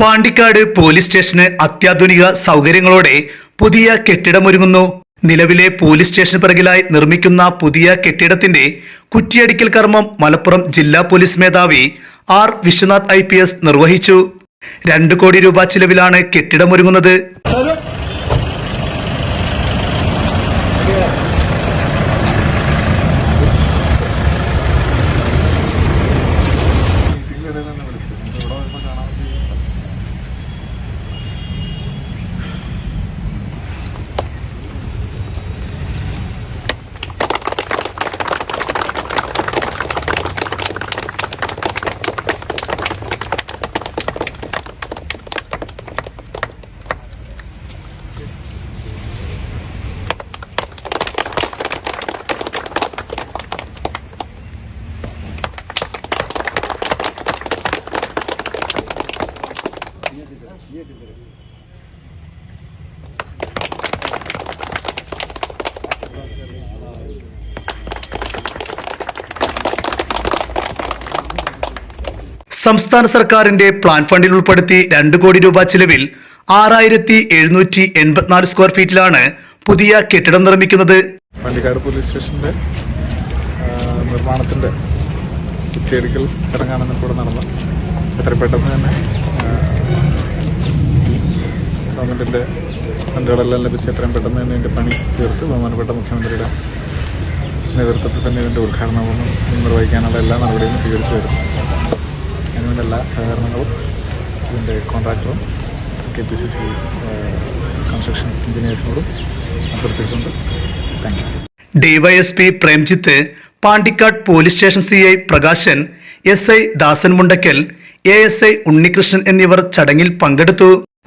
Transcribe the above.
Pandikkad police സ്റ്റേഷന് അത്യാധുനിക സൗകര്യങ്ങളോടെ പുതിയ കെട്ടിടമൊരുങ്ങുന്നു. നിലവിലെ പോലീസ് സ്റ്റേഷൻ പിറകിലായി നിർമ്മിക്കുന്ന പുതിയ കെട്ടിടത്തിന്റെ കുറ്റിയടിക്കൽ കർമ്മം മലപ്പുറം ജില്ലാ പോലീസ് മേധാവി ആർ. വിശ്വനാഥ് ഐ. നിർവഹിച്ചു. രണ്ട് കോടി രൂപ ചിലവിലാണ് കെട്ടിടമൊരുങ്ങുന്നത്. സംസ്ഥാന സർക്കാരിന്റെ പ്ലാൻ ഫണ്ടിൽ ഉൾപ്പെടുത്തി രണ്ട് കോടി രൂപ ചിലവിൽ ആറായിരത്തി എഴുന്നൂറ്റി എൺപത്തിനാല് സ്ക്വയർ ഫീറ്റിലാണ് പുതിയ കെട്ടിടം നിർമ്മിക്കുന്നത്. പണ്ടിക്കാട് പോലീസ് സ്റ്റേഷന്റെ നിർമ്മാണത്തിന്റെ കുറ്റിയടിക്കൽ ചടങ്ങാണ് നടന്നു എത്ര പെട്ടെന്ന് തന്നെ ആ, ഗവൺമെന്റിന്റെ ഫണ്ടുകളെല്ലാം ലഭിച്ച് എത്രയും പെട്ടെന്ന് തന്നെ ഇതിന്റെ പണി തീർത്ത്. ബഹുമാനപ്പെട്ട മുഖ്യമന്ത്രിയുടെ നേതൃത്വത്തിൽ തന്നെ ഇതിന്റെ ഉദ്ഘാടനവും നിർവഹിക്കാനുള്ള എല്ലാ നടപടികളും സ്വീകരിച്ചു വരും. അതിനുവേണ്ട എല്ലാ സഹകരണങ്ങളും ഇതിന്റെ കോൺട്രാക്ടറും K P C C construction എഞ്ചിനീയേഴ്സിനോടും അഭ്യർത്ഥിച്ചുകൊണ്ട് thank you DYSP Premjith Pandikkad police station C I Prakashan S I Dasan Mundakkal A S I Unnikrishnan എന്നിവർ ചടങ്ങിൽ പങ്കെടുത്തു.